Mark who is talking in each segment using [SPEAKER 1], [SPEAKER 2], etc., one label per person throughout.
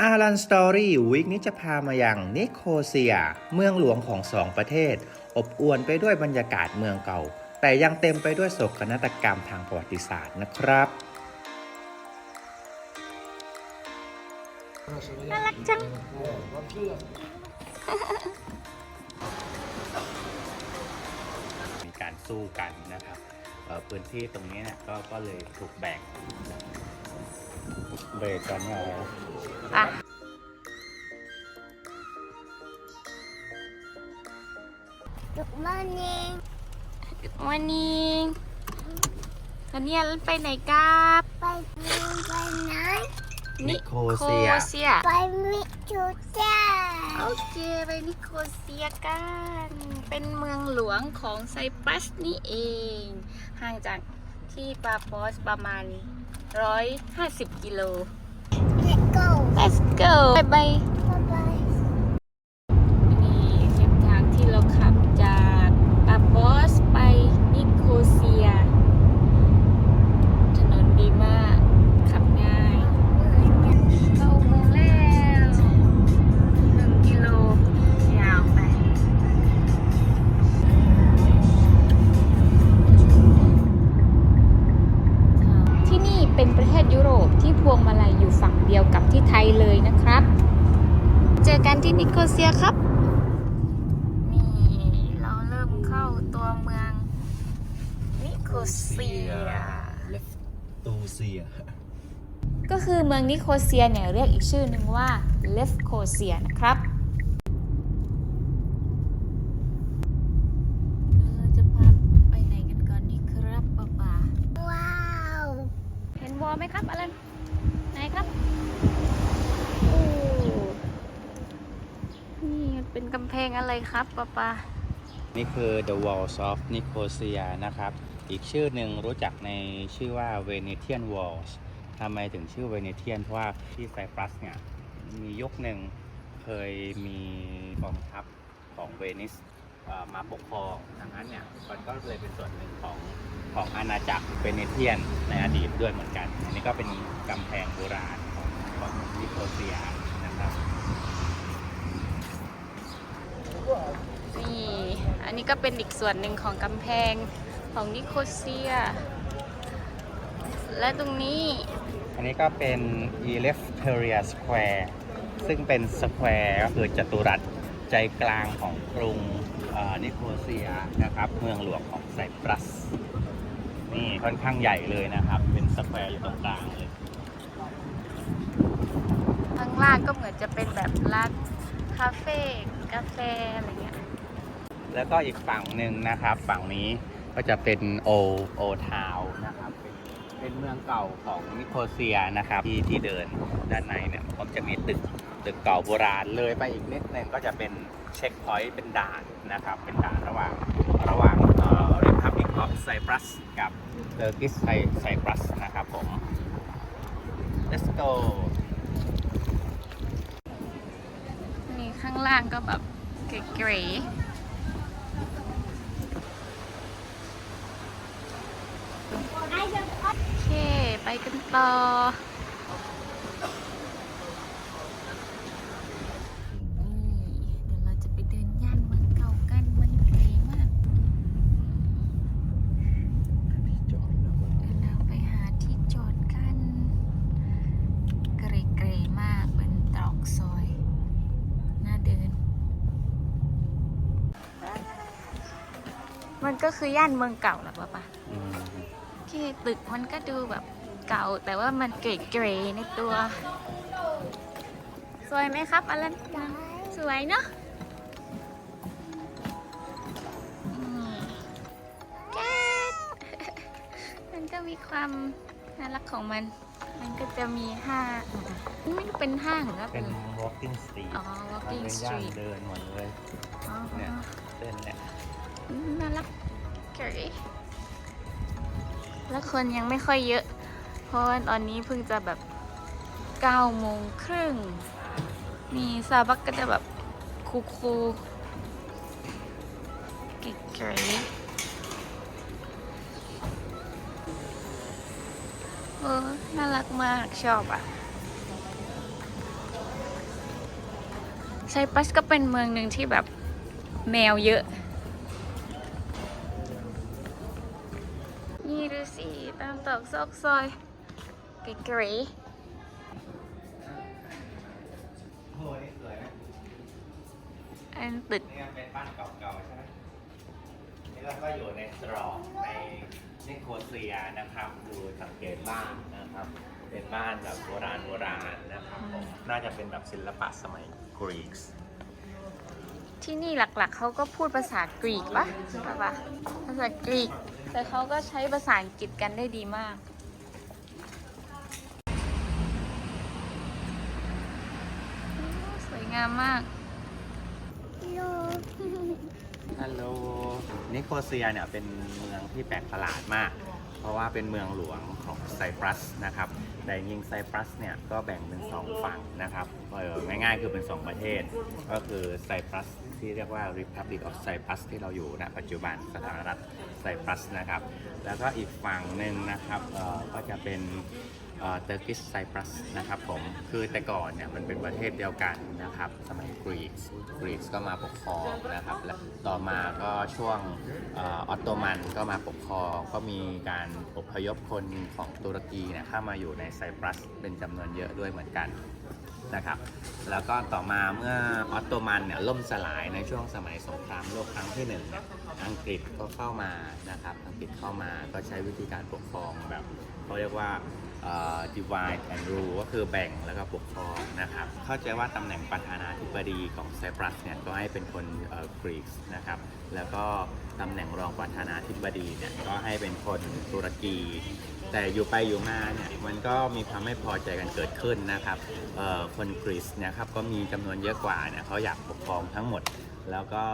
[SPEAKER 1] อารันสตอรี่วีคนี้จะพามายังนิโคเซีย เมืองหลวงของสองประเทศ อบอวลไปด้วยบรรยากาศเมืองเก่า แต่ยังเต็มไปด้วยโศกนาฏกรรมทางประวัติศาสตร์นะครับ
[SPEAKER 2] น่ารักจัง
[SPEAKER 1] มีการสู้กันนะครับเอ่อพื้นที่ตรงนี้เนี่ยก็ก็เลยถูกแบ่ง เบรกกันเนี่ยแล้ว
[SPEAKER 2] อะ
[SPEAKER 3] Good morning.
[SPEAKER 2] Good morning วันนี้ไปไหนครับ
[SPEAKER 3] By me, by night,
[SPEAKER 1] นิโค
[SPEAKER 2] โค
[SPEAKER 1] เซีย
[SPEAKER 2] เซีย
[SPEAKER 3] by me to
[SPEAKER 2] โอ
[SPEAKER 3] die.
[SPEAKER 2] เค ไปนิโคเซียกัน เป็นเมืองหลวงของไซปรัสนี่เอง ห่างจากที่ปาปอสประมาณ 150กิโล
[SPEAKER 3] Let's go.
[SPEAKER 2] Let's go บายบ นิโคเซียเนี่ยเรียกอีกชื่อหนึ่งว่าเลฟโคเซียนะครับเราจะพาไปไหนกันก่อนดีครับป้าป๋า
[SPEAKER 3] Wow.
[SPEAKER 2] เห็นวอลไหมครับอลันไหนครับโอ้นี่มันเป็นกำแพงอะไรครับป้าป๋า
[SPEAKER 1] นี่คือ The Walls of Nicosia นะครับ อีกชื่อหนึ่งรู้จักในชื่อว่า Venetian Walls ทำไมถึงชื่อ Venetian เพราะว่าที่ไซปรัสเนี่ย มียุคหนึ่งเคยมีกองทัพของเวนิสมาปกครองดังนั้นเนี่ยมันก็เลยเป็นส่วนหนึ่งของของอาณาจักรเวเนเทียนในอดีตด้วยเหมือนกัน อันนี้ก็เป็นกำแพงโบราณของของนิโคเซียนะครับ
[SPEAKER 2] นี่อันนี้ก็เป็นอีกส่วนหนึ่งของกำแพงของนิโคเซีย และตรงนี้
[SPEAKER 1] อันนี้ก็เป็น e l e f t e r i a Square ซึ่งเป็นสแควร์ก็คือจัตุรัสใจกลางของกรุงเอ่อนิโคเซียนะครับ เมืองหลวงของไซปรัส นี่ค่อนข้างใหญ่เลยนะครับ เป็นสแควร์อยู่ตรงกลางเลย
[SPEAKER 2] ข้างล่างก็เหมือนจะเป็นแบบร้านคาเฟ่กาแฟอะไรเงี้ย
[SPEAKER 1] แล้วก็อีกฝั่งหนึ่งนะครับ ฝั่งนี้ก็จะเป็นโอโอทาวนะครับ เป็นเมืองเก่าของนิโคเซียนะครับ ที่ที่เดินด้านในเนี่ยผมจะมีตึกตึกเก่าโบราณเลยไปอีกนิดนึงก็จะเป็นเช็คพอยต์เป็นด่านนะครับ เป็นด่านระหว่างระหว่างเอ่อ Republic of Cyprus กับ Turkish Cyprus นะครับผม let's go
[SPEAKER 2] นี่ข้างล่างก็แบบเก๋ๆโอเค ไปกันต่อ นี่เดี๋ยวเราจะไปเดินย่านเมืองเก่ากันเมืองเก๋มาก
[SPEAKER 1] จอดแล้วก็
[SPEAKER 2] เดี๋ยวเราไปหาที่จอดกันเกรๆมากเป็นตรอกซอย น่าเดิน มันก็คือย่านเมืองเก่าแหละป้าปะ
[SPEAKER 1] อืม
[SPEAKER 2] โอเคตึกมันก็ดูแบบ เก่า แต่ว่ามันเก๋ๆในตัว สวยไหมครับอลันสวยเนาะอืมแก๊สมันก็มีความน่ารักของมัน มันก็จะมีห้างไม่รู้เป็นห้างหรือว่า
[SPEAKER 1] เป็
[SPEAKER 2] เป็น น
[SPEAKER 1] walking street
[SPEAKER 2] อ๋อ walking
[SPEAKER 1] เป็นย่าน
[SPEAKER 2] street
[SPEAKER 1] เดินหมดเลย
[SPEAKER 2] อ๋อ
[SPEAKER 1] เนี่ยเส้นเนี่ย
[SPEAKER 2] อืมน่ารักเก๋แล้วคนยังไม่ค่อยเยอะ เพราะว่าตอนนี้เพิ่งจะแบบ9โมงครึ่งนี่ซาบักก็จะแบบคูคูๆเก๋ๆเออน่ารักมากชอบอะไซปรัสก็เป็นเมืองหนึ่งที่แบบแมวเยอะ นี่ดูสิ ตามตอกซอกซอย ก๋
[SPEAKER 1] โอ้นี่สวยนะ
[SPEAKER 2] ๆอันตึก
[SPEAKER 1] นี่เป็นบ้านเก่าๆใช่ไหมนี่เราก็อยู่ในตรอกในนิโคเซียนะครับ ดูสังเกตบ้านนะครับ เป็นบ้านแบบโบราณโบราณนะครับผมน่าจะเป็นแบบศิลปะสมัยกรีก
[SPEAKER 2] ที่นี่หลักๆ เขาก็พูดภาษากรีกปะใช่ปะภาษากรีก แต่เขาก็ใช้ภาษาอังกฤษกันได้ดีมาก สวย งามมาก
[SPEAKER 3] ลูก
[SPEAKER 1] ฮัลโหลนิโคเซียเนี่ยเป็นเมืองที่แปลกประหลาดมาก เพราะว่าเป็นเมืองหลวงของไซปรัสนะครับแต่จริงๆไซปรัสเนี่ยก็แบ่งเป็นสองฝั่งนะครับเออง่ายๆคือเป็นสองประเทศ ก็คือไซปรัสที่เรียกว่า Republic of Cyprus ที่เราอยู่ณปัจจุบันสถานรัฐไซปรัสนะครับ แล้วก็อีกฝั่งหนึ่งนะครับเอ่อก็จะเป็น เตอร์กิสไซปรัสนะครับผมคือแต่ก่อนเนี่ยมันเป็นประเทศเดียวกันนะครับสมัยกรีกกรีกก็มาปกครองนะครับและต่อมาก็ช่วงออตโตมันก็มาปกครองก็มีการอพยพคนของตุรกีเนี่ยเข้ามาอยู่ในไซปรัสเป็นจำนวนเยอะด้วยเหมือนกันนะครับแล้วก็ต่อมาเมื่อออตโตมันเนี่ยล่มสลายในช่วงสมัยสงครามโลกครั้งที่หนึ่งเนี่ยอังกฤษก็เข้ามานะครับอังกฤษเข้ามาก็ใช้วิธีการปกครองแบบเขาเรียกว่า divide and rule ก็คือแบ่งแล้วก็ปกครองนะครับ เข้าใจว่าตำแหน่งประธานาธิบดีของไซปรัสเนี่ยก็ให้เป็นคนกรีกนะครับ แล้วก็ตำแหน่งรองประธานาธิบดีเนี่ยก็ให้เป็นคนตุรกี แต่อยู่ไปอยู่มาเนี่ยมันก็มีความไม่พอใจกันเกิดขึ้นนะครับคนกรีซนะครับก็มีจำนวนเยอะกว่าเนี่ยเขาอยากปกครองทั้งหมด แล้วก็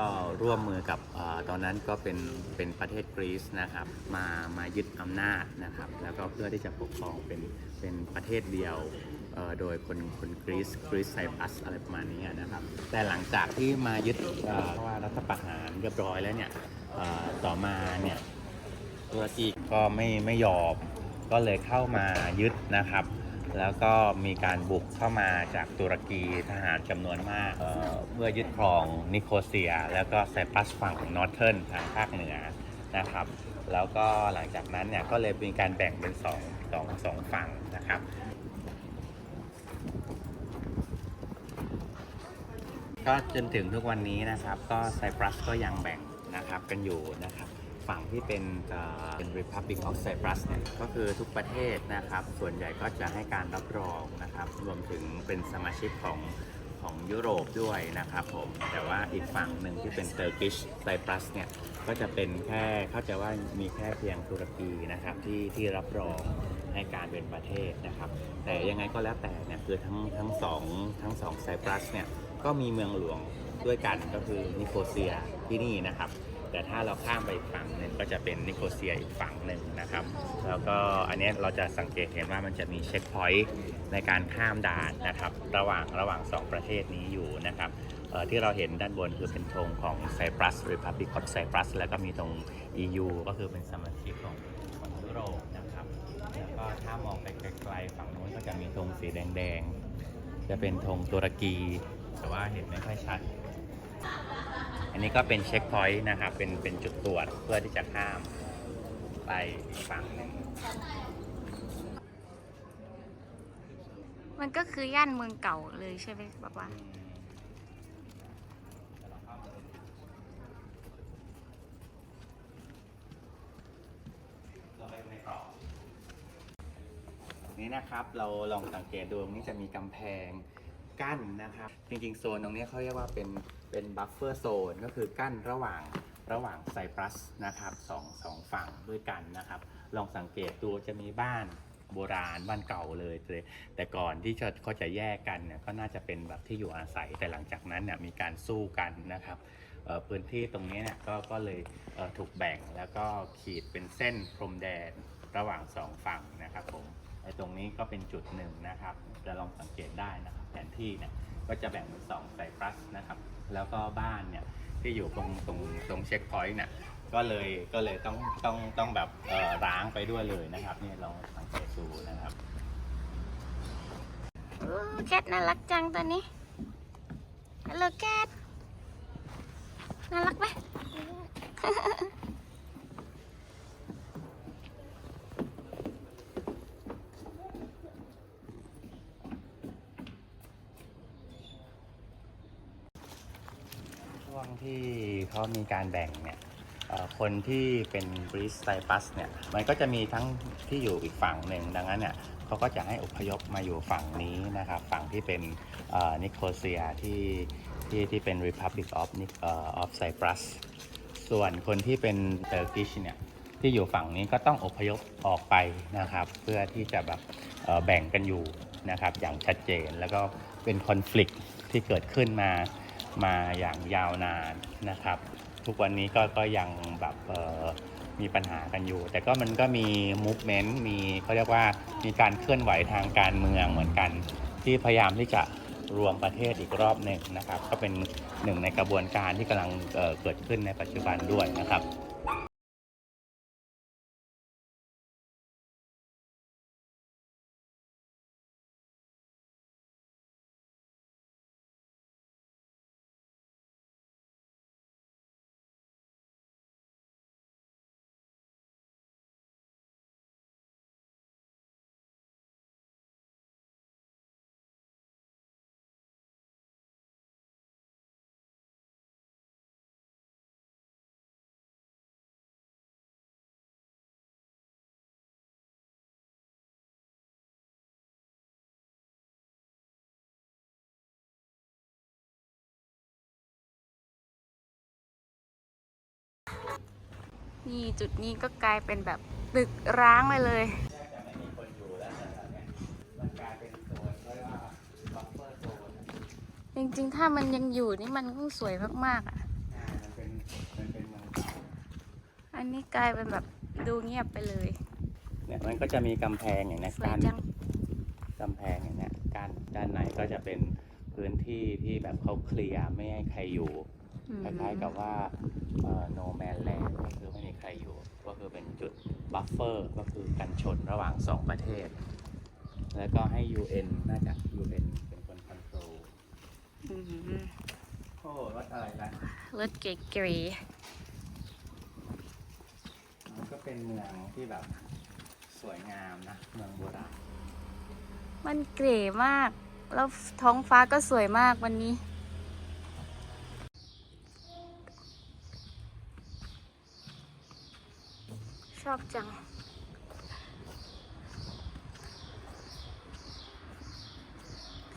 [SPEAKER 1] ร่วมมือกับอตอนนั้นก็เป็นเป็นประเทศกรีซนะครับมามายึดอำนาจนะครับ แล้วก็เพื่อที่จะปกครองเป็นเป็นประเทศเดียวโดยคนคนกรีซกรีซไซปัสอะไรประมาณนี้นะครับ แต่หลังจากที่มายึดเอ่อว่ารัฐประหารเรียบร้อยแล้วเนี่ยต่อมาเนี่ยตุรกีก็ไม่ไม่ยอมก็เลยเข้ามายึดนะครับ แล้วก็มีการบุกเข้ามาจากตุรกีทหารจำนวนมากเเมื่อยึดครองนิโคเซีย แล้วก็ไซปรัสฝั่งนอร์เทิร์นทางภาคเหนือนะครับแล้วก็หลังจากนั้นเนี่ยก็เลยมีการแบ่งเป็นสองสองสองฝั่งนะครับก็จนถึงทุกวันนี้นะครับก็ไซปรัสก็ยังแบ่งนะครับกันอยู่นะครับ ฝั่งที่เป็นเป็น Republic of Cyprus เนี่ยก็คือทุกประเทศนะครับ ส่วนใหญ่ก็จะให้การรับรองนะครับ รวมถึงเป็นสมาชิกของของยุโรปด้วยนะครับผมแต่ว่าอีกฝั่งหนึ่งที่เป็น Turkish Cyprus เนี่ยก็จะเป็นแค่เข้าใจว่ามีแค่เพียงตุรกีนะครับที่ที่รับรองให้การเป็นประเทศนะครับ แต่ยังไงก็แล้วแต่เนี่ยคือทั้งทั้งสองทั้งสองไซปรัสเนี่ยก็มีเมืองหลวงด้วยกันก็คือนิโคเซียที่นี่นะครับ แต่ถ้าเราข้ามไปอีกฝั่งหนึ่งก็จะเป็นนิโคเซียอีกฝั่งหนึ่งนะครับ แล้วก็อันนี้เราจะสังเกตเห็นว่ามันจะมีเช็คพอยต์ในการข้ามด่านนะครับ ระหว่างระหว่างสองประเทศนี้อยู่นะครับที่เราเห็นด้านบนคือเป็นธงของไซปรัส Republic of Cyprus แล้วก็มีตรง EU ก็คือเป็นสมาชิกของของยุโรปนะครับ แล้วก็ถ้ามองไปไกลๆฝั่งนู้นก็จะมีธงสีแดงๆ จะเป็นธงตุรกี แต่ว่าเห็นไม่ค่อยชัด อันนี้ก็เป็นเช็คพอยต์นะครับ เป็นเป็นจุดตรวจเพื่อที่จะข้ามไปอีกฝั่งหนึ่ง
[SPEAKER 2] มันก็คือย่านเมืองเก่าเลยใช่ไหมบอกว่า
[SPEAKER 1] เราไปในกรอบนี้นะครับเราลองสังเกตดูตรงนี้จะมีกำแพง กั้นนะครับ จริงๆ โซนตรงนี้เขาเรียกว่าเป็นเป็นบัฟเฟอร์โซนก็คือกั้นระหว่างระหว่างไซปรัสนะครับสองสองฝั่งด้วยกันนะครับ ลองสังเกตดูจะมีบ้านโบราณบ้านเก่าเลยเลย แต่ก่อนที่จะเขาจะแยกกันเนี่ยก็น่าจะเป็นแบบที่อยู่อาศัยแต่หลังจากนั้นเนี่ยมีการสู้กันนะครับพื้นที่ตรงนี้เนี่ยก็ก็เลยเถูกแบ่งแล้วก็ขีดเป็นเส้นพรมแดนระหว่างสองฝั่งนะครับผม ไอ้ตรงนี้ก็เป็นจุดหนึ่งนะครับ จะลองสังเกตได้นะครับ แผนที่เนี่ยก็จะแบ่งเป็นสองไซปรัสนะครับ แล้วก็บ้านเนี่ยที่อยู่ตรงตรงตรงเช็คพอยต์เนี่ยก็เลยก็เลยต้องต้องต้องแบบเอ่อร้างไปด้วยเลยนะครับนี่ลองสังเกตดูนะครับ
[SPEAKER 2] อู้แคทน่ารักจังตัวนี้ฮัลโหลแคทน่ารักไหม
[SPEAKER 1] ช่วงที่เขา มีการแบ่งเนี่ยคนที่เป็นบริสไซปัสเนี่ยมันก็จะมีทั้งที่อยู่อีกฝั่งหนึ่งดังนั้นเนี่ยเขาก็จะให้อพยพมาอยู่ฝั่งนี้นะครับ ฝั่งที่เป็นนิโคเซียที่ที่ที่เป็น Republic of เอ่อ of Cyprus ส่วนคนที่เป็นเตอร์กิชเนี่ยที่อยู่ฝั่งนี้ก็ต้องอพยพออกไปนะครับ เพื่อที่จะแบบแบ่งกันอยู่นะครับอย่างชัดเจนแล้วก็เป็นคอน FLICT ที่เกิดขึ้นมามาอย่างยาวนานนะครับ ทุกวันนี้ก็ก็ยังแบบมีปัญหากันอยู่ แต่ก็มันก็มีมูฟเมนต์มีเขาเรียกว่ามีการเคลื่อนไหวทางการเมืองเหมือนกัน ที่พยายามที่จะรวมประเทศอีกรอบหนึ่งนะครับ ก็เป็นหนึ่งในกระบวนการที่กำลังเเกิดขึ้นในปัจจุบันด้วยนะครับ
[SPEAKER 2] นี่จุดนี้ก็กลายเป็นแบบตึกร้างไปเลย
[SPEAKER 1] จะไม่มีคนอยู่แล้วแต่เนี่ยมันกลายเป็นโซนเรียกว่าบัฟเฟอร์โซน
[SPEAKER 2] จริงๆ ถ้ามันยังอยู่นี่มันคงสวยมากๆอะ
[SPEAKER 1] มันเป็นมันเป็นเมืองเก่า
[SPEAKER 2] อันนี้กลายเป็นแบบดูเงียบไปเลย
[SPEAKER 1] เนี่ยมันก็จะมีกำแพงอย่างนี้
[SPEAKER 2] สวย
[SPEAKER 1] การ
[SPEAKER 2] จัง
[SPEAKER 1] กำแพงอย่างเนี้ยการด้านในก็จะเป็นพื้นที่ที่แบบเขาเคลียร์ไม่ให้ใครอยู่
[SPEAKER 2] อืม
[SPEAKER 1] คล้ายๆกับว่าเอ่อ no man land ก็คือไม่มีใครอยู่ก็คือเป็นจุดบัฟเฟอร์ก็คือกันชนระหว่างสองประเทศ แล้วก็ให้ UN น่าจะ UN เป็นคนคอนโทรล
[SPEAKER 2] อืม
[SPEAKER 1] โอ้รถอะไรนะ
[SPEAKER 2] รถเก๋
[SPEAKER 1] มันก็เป็นเมืองที่แบบสวยงามนะ เมืองโบราณ
[SPEAKER 2] ๆมันเก๋มาก แล้วท้องฟ้าก็สวยมากวันนี้ อบจัง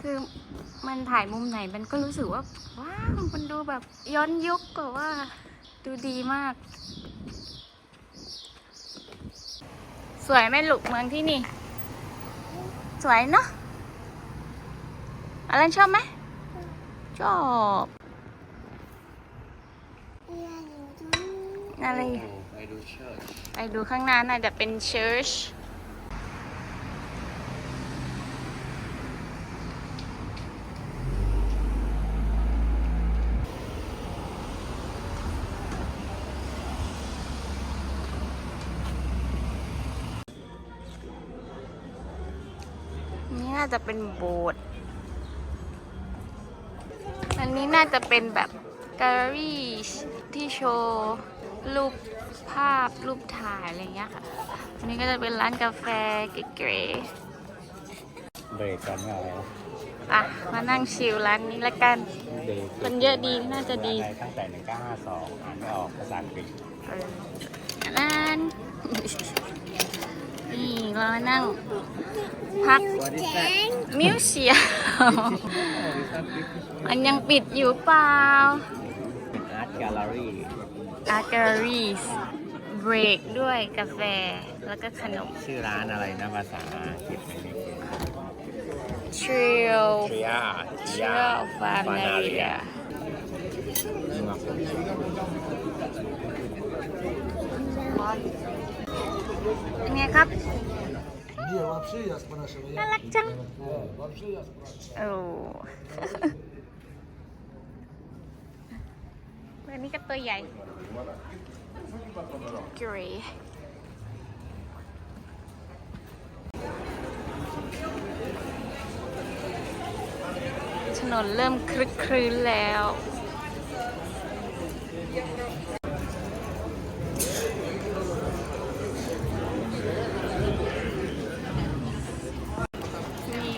[SPEAKER 2] คือมันถ่ายมุมไหนมันก็รู้สึกว่า ว้าวมันดูแบบย้อนยุคกว่าว่าดูดีมาก สวยไหมลูกเมืองที่นี่ สวยเนาะอะไรชอบไหมชอบอะไร
[SPEAKER 1] ไป ดูเชิร์ช
[SPEAKER 2] ไปดูข้างหน้าน่าจะเป็นเชิร์ชนี่น่าจะเป็นโบสถ์อันนี้น่าจะเป็นแบบแกลเลอรี่ที่โชว์ รูปภาพรูปถ่ายอะไรเงี้ยค่ะอันนี้ก็จะเป็นร้านกาแฟเก๋
[SPEAKER 1] เบรกกันไม่เอาแล้ว
[SPEAKER 2] ๆอะมานั่งชิลร้านนี้ละกัน
[SPEAKER 1] เบรก
[SPEAKER 2] คนเยอะดีน่าจะดี
[SPEAKER 1] อะไรตั้งแต่ 1952อ่านไม่ออกภาษาอังกฤษ
[SPEAKER 2] เออร้านนี่เรามานั่งพัก
[SPEAKER 1] What is that?
[SPEAKER 2] มิวเซียมมันยังปิดอยู่เปล่า
[SPEAKER 1] Art Gallery
[SPEAKER 2] Art Galleries Break ด้วยกาแฟ แล้วก็ขนม
[SPEAKER 1] ชื่อร้านอะไรนะภาษาอังกฤษไม่ได้เขียน
[SPEAKER 2] Trail
[SPEAKER 1] เทีย
[SPEAKER 2] Trail Fanaria เป็นไงครับ
[SPEAKER 4] Не, вообще я спрашиваю.
[SPEAKER 2] น่า
[SPEAKER 4] Я...
[SPEAKER 2] รักจัง
[SPEAKER 4] Да, вообще я спрашиваю.
[SPEAKER 2] อ้วันนี้ก็ตัวใหญ่กรีชถนนเริ่มคลึกครื้นแล้วนี่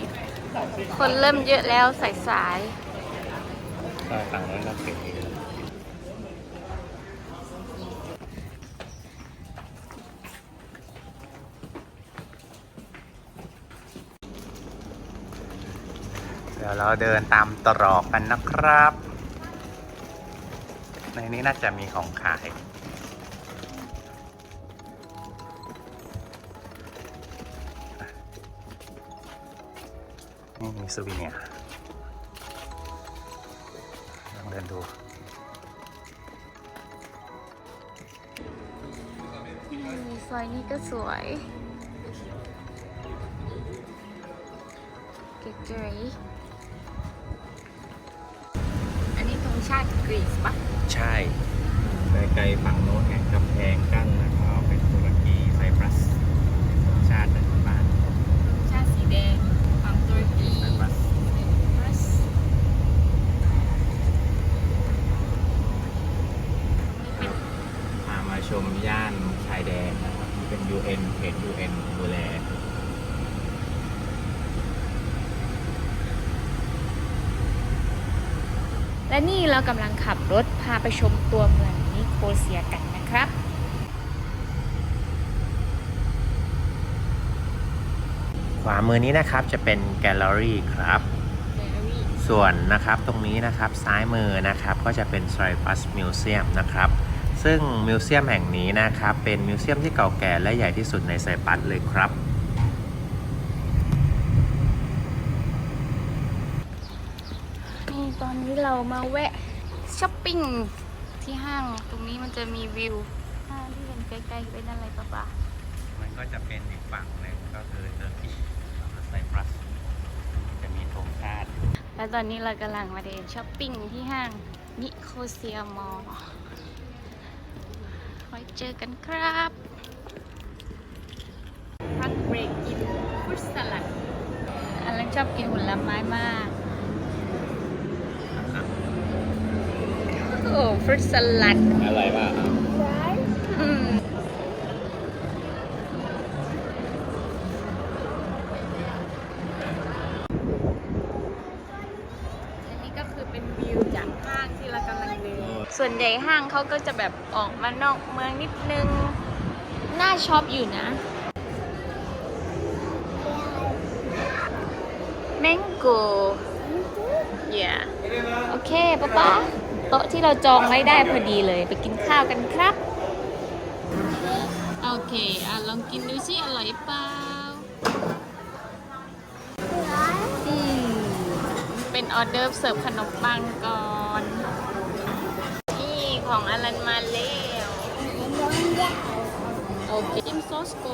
[SPEAKER 2] คนเริ่มเยอะแล้วสายสาย
[SPEAKER 1] ก็ต่างนั้นก็เก็บเองเดี๋ยวเราเดินตามตรอกกันนะครับ ในนี้น่าจะมีของขาย นี่มีซูวิเนียลองเดินดู
[SPEAKER 2] ซอยนี้ก็สวยเก๋ๆ ชาติกรีซปะ
[SPEAKER 1] ใช่ไกลๆฝั่งโน้นไงกำแพงกั้นแล้วก็เป็นตุรกีไซปรัสชาติปัจจุบัน
[SPEAKER 2] ชาติสีแดงฝั่งตุรกี
[SPEAKER 1] ไซปรัสพามาชมย่านชายแดนนะครับที่เป็น UN เขต UN ดูแล
[SPEAKER 2] และนี่เรากำลังขับรถพาไปชมตัวเมืองนิโคเซียกันนะครับ
[SPEAKER 1] ขวามือนี้นะครับจะเป็นแกลเลอรี่ครับ ส่วนนะครับตรงนี้นะครับซ้ายมือนะครับก็จะเป็นไซปัสมิวเซียมนะครับ ซึ่งมิวเซียมแห่งนี้นะครับเป็นมิวเซียมที่เก่าแก่และใหญ่ที่สุดในไซปัสเลยครับ
[SPEAKER 2] นี่ตอนนี้เรา มาแวะช้อปปิ้งที่ห้างตรงนี้มันจะมีวิวห้างที่เป็นใกล้ๆเป็นอะไรปะปะ
[SPEAKER 1] มันก็จะเป็นอีกฝั่งหนึ่งก็คือเทอร์กิชไซปรัสจะมีธงชาติอยู่
[SPEAKER 2] แล้วตอนนี้เรากำลังมาเดินช้อปปิ้งที่ห้างนิโคเซียมอลล์ไว้เจอกันครับพักเบรกกินฟรุตสลัดอันนั้นชอบกินผลไม้มาก โอ้ฟรุตสลัด
[SPEAKER 1] อะไรบ้าง
[SPEAKER 2] อืมอันนี้ก็คือเป็นวิวจากห้างที่เรากำลังเดินส่วนใหญ่ห้างเขาก็จะแบบออกมานอกเมืองนิดนึง น่าช็อปอยู่นะแมงโก yeah โอเคป๊าป๊า โต๊ะที่เราจองไว้ได้พอดีเลย ไปกินข้าวกันครับ โอเคอะลองกินดูสิอร่อยเปล่าอืมเป็นออเดอร์ฟเสิร์ฟขนมปังก่อน นี่ของอลันมาแล้วโอเคจิ้มซอสโก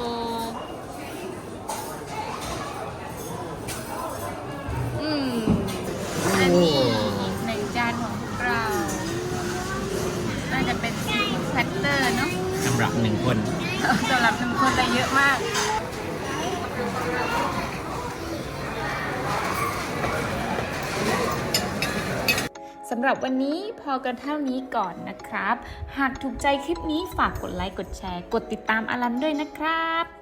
[SPEAKER 2] หรับวันนี้พอกันเท่านี้ก่อนนะครับ หากถูกใจคลิปนี้ฝากกดไลค์กดแชร์ กดติดตามอลันด้วยนะครับ